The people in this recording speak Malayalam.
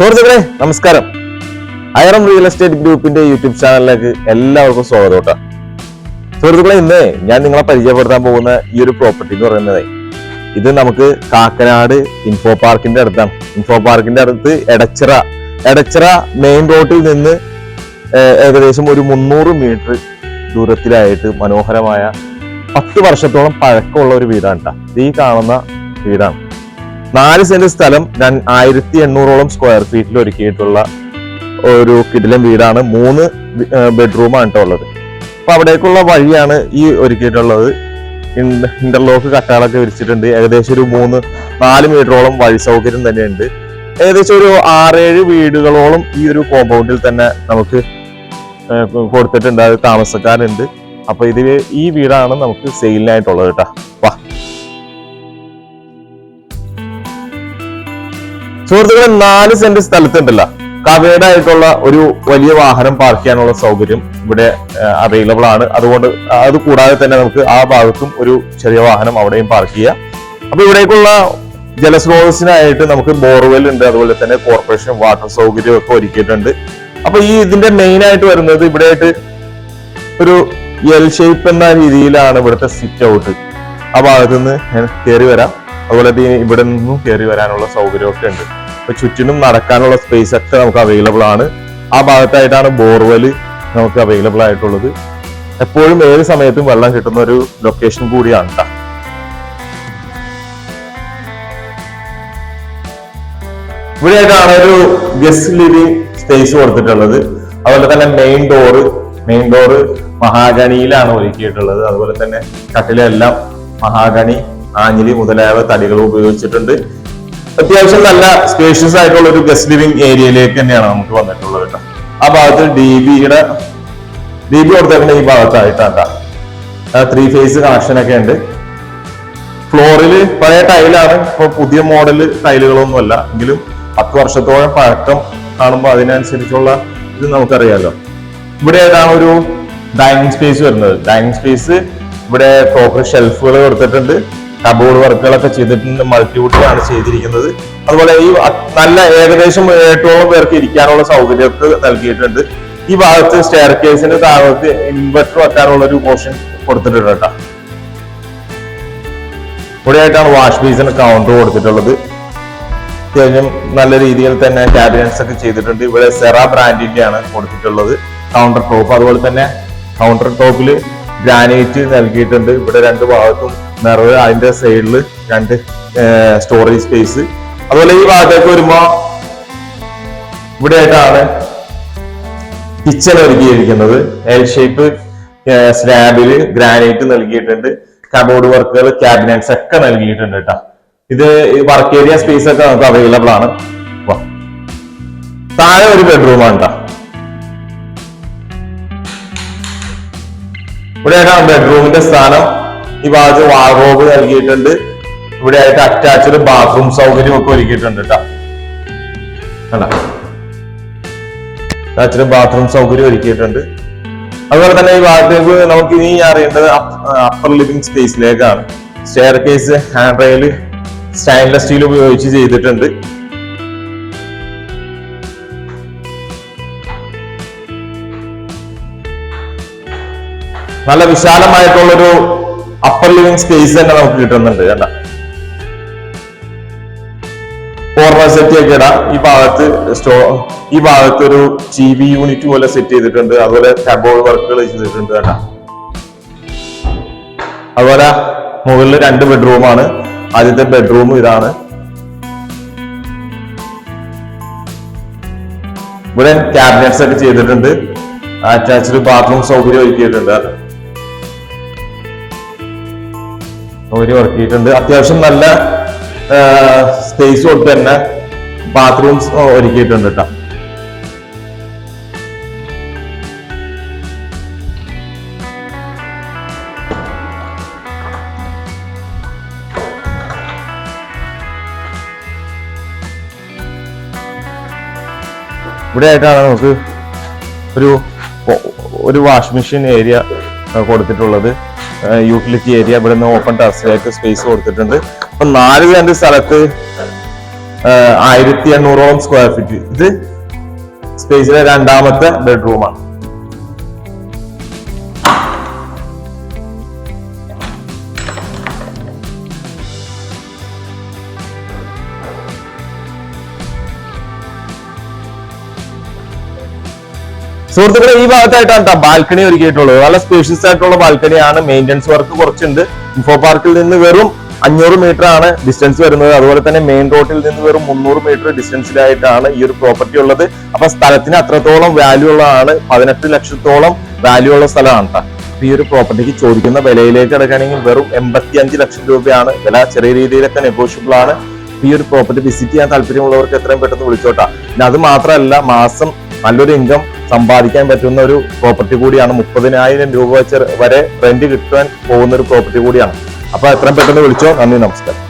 സുഹൃത്തുക്കളെ നമസ്കാരം. അയറം റിയൽ എസ്റ്റേറ്റ് ഗ്രൂപ്പിന്റെ യൂട്യൂബ് ചാനലിലേക്ക് എല്ലാവർക്കും സ്വാഗതം കേട്ടോ. സുഹൃത്തുക്കളെ ഇന്ന് ഞാൻ നിങ്ങളെ പരിചയപ്പെടുത്താൻ പോകുന്ന ഈ ഒരു പ്രോപ്പർട്ടി എന്ന് പറയുന്നത് ഇത് നമുക്ക് കാക്കനാട് ഇൻഫോ പാർക്കിന്റെ അടുത്താണ്. ഇൻഫോ പാർക്കിന്റെ അടുത്ത് എടച്ചിറ. എടച്ചിറ മെയിൻ റോഡിൽ നിന്ന് ഏകദേശം ഒരു മുന്നൂറ് മീറ്റർ ദൂരത്തിലായിട്ട് മനോഹരമായ പത്ത് വർഷത്തോളം പഴക്കമുള്ള ഒരു വീടാണ് കേട്ടോ ഈ കാണുന്ന വീടാണ്. നാല് സെന്റ് സ്ഥലം ആയിരത്തി എണ്ണൂറോളം സ്ക്വയർ ഫീറ്റിൽ ഒരുക്കിയിട്ടുള്ള ഒരു കിടിലം വീടാണ്. മൂന്ന് ബെഡ്റൂമാണ് കേട്ടോ ഉള്ളത്. അപ്പൊ അവിടേക്കുള്ള വഴിയാണ് ഈ ഒരുക്കിയിട്ടുള്ളത്. ഇന്റർലോക്ക് കട്ടകളൊക്കെ വിരിച്ചിട്ടുണ്ട്. ഏകദേശം ഒരു മൂന്ന് നാല് മീറ്ററോളം വഴി സൗകര്യം തന്നെയുണ്ട്. ഏകദേശം ഒരു ആറേഴ് വീടുകളോളം ഈ ഒരു കോമ്പൗണ്ടിൽ തന്നെ നമുക്ക് കൊടുത്തിട്ടുണ്ട്. അത് താമസക്കാരുണ്ട്. അപ്പൊ ഇതിൽ ഈ വീടാണ് നമുക്ക് സെയിലിനായിട്ടുള്ളത് കേട്ടോ വാ. സുഹൃത്തുക്കളെ നാല് സെന്റ് സ്ഥലത്തുണ്ടല്ലോ. കവേഡ് ആയിട്ടുള്ള ഒരു വലിയ വാഹനം പാർക്ക് ചെയ്യാനുള്ള സൗകര്യം ഇവിടെ അവൈലബിൾ ആണ്. അതുകൊണ്ട് അത് കൂടാതെ തന്നെ നമുക്ക് ആ ഭാഗത്തും ഒരു ചെറിയ വാഹനം അവിടെയും പാർക്ക് ചെയ്യാം. അപ്പൊ ഇവിടേക്കുള്ള ജലസ്രോതസ്സിനായിട്ട് നമുക്ക് ബോർവെൽ ഉണ്ട്. അതുപോലെ തന്നെ കോർപ്പറേഷൻ വാട്ടർ സൗകര്യം ഒക്കെ ഒരുക്കിയിട്ടുണ്ട്. അപ്പൊ ഈ ഇതിന്റെ മെയിൻ ആയിട്ട് വരുന്നത് ഇവിടെ ആയിട്ട് ഒരു എൽ ഷേപ്പ് എന്ന രീതിയിലാണ് ഇവിടുത്തെ സിറ്റ് ഔട്ട് ആ ഭാഗത്തുനിന്ന് നിന്ന് കയറി വരാം. അതുപോലെ ഇവിടെ നിന്നും കയറി വരാനുള്ള സൗകര്യമൊക്കെ ഉണ്ട്. അപ്പൊ ചുറ്റിനും നടക്കാനുള്ള സ്പേസ് ഒക്കെ നമുക്ക് അവൈലബിൾ ആണ്. ആ ഭാഗത്തായിട്ടാണ് ബോർവെൽ നമുക്ക് അവൈലബിൾ ആയിട്ടുള്ളത്. എപ്പോഴും ഏത് സമയത്തും വെള്ളം കിട്ടുന്ന ഒരു ലൊക്കേഷൻ കൂടിയാണ് കേട്ടോ ഇവിടെയായിട്ടാണ് ഒരു ഗസ്റ്റ് ലിവിംഗ് സ്പേസ് കൊടുത്തിട്ടുള്ളത്. അതുപോലെ തന്നെ മെയിൻ ഡോറ് മെയിൻ ഡോറ് മഹാഗണിയിലാണ് ഒരുക്കിയിട്ടുള്ളത്. അതുപോലെ തന്നെ കട്ടിലെല്ലാം മഹാഗണി ആഞ്ഞിലി മുതലായവ തടികൾ ഉപയോഗിച്ചിട്ടുണ്ട്. അത്യാവശ്യം നല്ല സ്പേഷ്യസ് ആയിട്ടുള്ള ഒരു ഗസ്റ്റ് ലിവിംഗ് ഏരിയയിലേക്ക് തന്നെയാണ് നമുക്ക് വന്നിട്ടുള്ളത് കേട്ടോ. ആ ഭാഗത്ത് ഡി ബിയുടെ ഡി ബി കൊടുത്തേക്കുന്ന ഈ ഭാഗത്തായിട്ടാണ് ത്രീ ഫേസ് കണക്ഷൻ ഒക്കെ ഉണ്ട്. ഫ്ലോറിൽ പഴയ ടൈലാണ് ഇപ്പൊ പുതിയ മോഡൽ ടൈലുകളൊന്നുമല്ല എങ്കിലും പത്ത് വർഷത്തോളം പഴക്കം കാണുമ്പോൾ അതിനനുസരിച്ചുള്ള ഇത് നമുക്കറിയാലോ. ഇവിടെ ഏതാണ് ഒരു ഡൈനിങ് സ്പേസ് വരുന്നത്? ഡൈനിങ് സ്പേസ് ഇവിടെ പ്രോപ്പർ ഷെൽഫുകൾ കൊടുത്തിട്ടുണ്ട്. കബോർഡ് വർക്കുകളൊക്കെ ചെയ്തിട്ടുണ്ട് മൾട്ടിവുഡിലാണ് ചെയ്തിരിക്കുന്നത്. അതുപോലെ ഈ നല്ല ഏകദേശം എട്ടോളം പേർക്ക് ഇരിക്കാനുള്ള സൗകര്യമൊക്കെ നൽകിയിട്ടുണ്ട്. ഈ ഭാഗത്ത് സ്റ്റെയർ കേസിന് താഴത്ത് ഇൻവെർട്ടർ വെക്കാനുള്ള ഒരു പോർഷൻ കൊടുത്തിട്ടുണ്ട് കേട്ടോ. ഇവിടെയായിട്ടാണ് വാഷ് ബേസിന് കൗണ്ടർ കൊടുത്തിട്ടുള്ളത്. അത്യാവശ്യം നല്ല രീതിയിൽ തന്നെ ക്യാബിനറ്റ്സ് ഒക്കെ ചെയ്തിട്ടുണ്ട്. ഇവിടെ സെറ ബ്രാൻഡിന്റെ ആണ് കൊടുത്തിട്ടുള്ളത്. കൗണ്ടർ ടോപ്പ് അതുപോലെ തന്നെ കൗണ്ടർ ടോപ്പിൽ ഗ്രാനൈറ്റ് നൽകിയിട്ടുണ്ട്. ഇവിടെ രണ്ട് ഭാഗത്തും നിറവ് അതിന്റെ സൈഡിൽ രണ്ട് സ്റ്റോറേജ് സ്പേസ് അതുപോലെ ഈ ഭാഗത്തേക്ക് വരുമ്പോ ഇവിടെ ആയിട്ടാണ് കിച്ചൺ ഒരുക്കിയിരിക്കുന്നത് എൽ ഷേപ്പ് സ്ലാബിൽ ഗ്രാനൈറ്റ് നൽകിയിട്ടുണ്ട്. കബോർഡ് വർക്കുകൾ ക്യാബിനറ്റ്സ് ഒക്കെ നൽകിയിട്ടുണ്ട് കേട്ടോ ഇത് വർക്ക് ഏരിയ സ്പേസ് ഒക്കെ നമുക്ക് അവൈലബിൾ ആണ്. താഴെ ഒരു ബെഡ്റൂം ആണ് കേട്ടോ ഇവിടെയാണ് ബെഡ്റൂമിന്റെ സ്ഥാനം. ഈ ഭാഗത്ത് വാർഡ്രോബ് നൽകിയിട്ടുണ്ട്. ഇവിടെ ആയിട്ട് അറ്റാച്ച്ഡ് ബാത്റൂം സൗകര്യം ഒക്കെ ഒരുക്കിയിട്ടുണ്ട് കേട്ടോ അറ്റാച്ച്ഡ് ബാത്റൂം സൗകര്യം ഒരുക്കിയിട്ടുണ്ട്. അതുപോലെ തന്നെ ഈ ഭാഗത്തേക്ക് നമുക്ക് ഇനി അറിയേണ്ടത് അപ്പർ ലിവിംഗ് സ്പേസിലേക്കാണ് staircase handrail stainless steel ഉപയോഗിച്ച് ചെയ്തിട്ടുണ്ട്. നല്ല വിശാലമായിട്ടുള്ളൊരു അപ്പർ ലിവിംഗ് സ്പേസ് തന്നെ നമുക്ക് കിട്ടുന്നുണ്ട് കണ്ട കോർണർ സെറ്റ് ഒക്കെ ഇടാം. ഈ ഭാഗത്ത് സ്റ്റോ ഈ ഭാഗത്ത് ഒരു ടി വി യൂണിറ്റ് പോലെ സെറ്റ് ചെയ്തിട്ടുണ്ട്. അതുപോലെ കബോർഡ് വർക്കുകൾ ചെയ്തിട്ടുണ്ട് കേട്ടോ. അതുപോലെ മുകളിൽ രണ്ട് ബെഡ്റൂമാണ് ആദ്യത്തെ ബെഡ്റൂം ഇതാണ്. ഇവിടെ ക്യാബിനറ്റ്സ് ഒക്കെ ചെയ്തിട്ടുണ്ട്. അറ്റാച്ച്ഡ് ബാത്റൂം സൗകര്യം ഒരുക്കിയിട്ടുണ്ട്. കേട്ടോ. സൗകര്യം ഒരുക്കിയിട്ടുണ്ട് അത്യാവശ്യം നല്ല സ്പേസ് കൊടുത്ത് തന്നെ ബാത്റൂംസ് ഒരുക്കിയിട്ടുണ്ട് കേട്ടോ ഇവിടെ ആയിട്ടാണ് നമുക്ക് ഒരു ഒരു വാഷിംഗ് മെഷീൻ ഏരിയ കൊടുത്തിട്ടുള്ളത്. യൂട്ടിലിറ്റി ഏരിയ ഇവിടെ നിന്ന് ഓപ്പൺ ടെറസിലായിട്ട് സ്പേസ് കൊടുത്തിട്ടുണ്ട്. അപ്പൊ നാല് സെന്റ് സ്ഥലത്ത് ആയിരത്തി എണ്ണൂറോളം സ്ക്വയർ ഫീറ്റ് ഇത് സ്പേസിലെ രണ്ടാമത്തെ ബെഡ്റൂമാണ് സുഹൃത്തുക്കളെ ഈ ഭാഗത്തായിട്ടാണ് കേട്ടോ ബാൽക്കണി ഒരുക്കിയിട്ടുള്ളത്. നല്ല സ്പേഷ്യസ് ആയിട്ടുള്ള ബാൽക്കണിയാണ് മെയിന്റെനൻസ് വർക്ക് കുറച്ചുണ്ട്. ഇൻഫോ പാർക്കിൽ നിന്ന് വെറും അഞ്ഞൂറ് മീറ്റർ ആണ് ഡിസ്റ്റൻസ് വരുന്നത്. അതുപോലെ തന്നെ മെയിൻ റോഡിൽ നിന്ന് വെറും മുന്നൂറ് മീറ്റർ ഡിസ്റ്റൻസിലായിട്ടാണ് ഈ ഒരു പ്രോപ്പർട്ടി ഉള്ളത്. അപ്പൊ സ്ഥലത്തിന് അത്രത്തോളം വാല്യൂ ഉള്ളതാണ്. പതിനെട്ട് ലക്ഷത്തോളം വാല്യൂ ഉള്ള സ്ഥലമാണ് ഈ ഒരു പ്രോപ്പർട്ടിക്ക് ചോദിക്കുന്ന വിലയിലേക്ക് കിടക്കുകയാണെങ്കിൽ വെറും എൺപത്തി അഞ്ച് ലക്ഷം രൂപയാണ്. വില ചെറിയ രീതിയിലൊക്കെ നെഗോഷ്യബിൾ ആണ്. ഈ ഒരു പ്രോപ്പർട്ടി വിസിറ്റ് ചെയ്യാൻ താല്പര്യമുള്ളവർക്ക് എത്രയും പെട്ടെന്ന് വിളിച്ചോട്ടാ. പിന്നെ അത് മാത്രമല്ല മാസം നല്ലൊരു ഇൻകം സമ്പാദിക്കാൻ പറ്റുന്ന ഒരു പ്രോപ്പർട്ടി കൂടിയാണ്. മുപ്പതിനായിരം രൂപ വെച്ച് വരെ റെന്റ് കിട്ടാൻ പോകുന്ന ഒരു പ്രോപ്പർട്ടി കൂടിയാണ്. അപ്പൊ എത്രയും പെട്ടെന്ന് വിളിച്ചോ. നന്ദി നമസ്കാരം.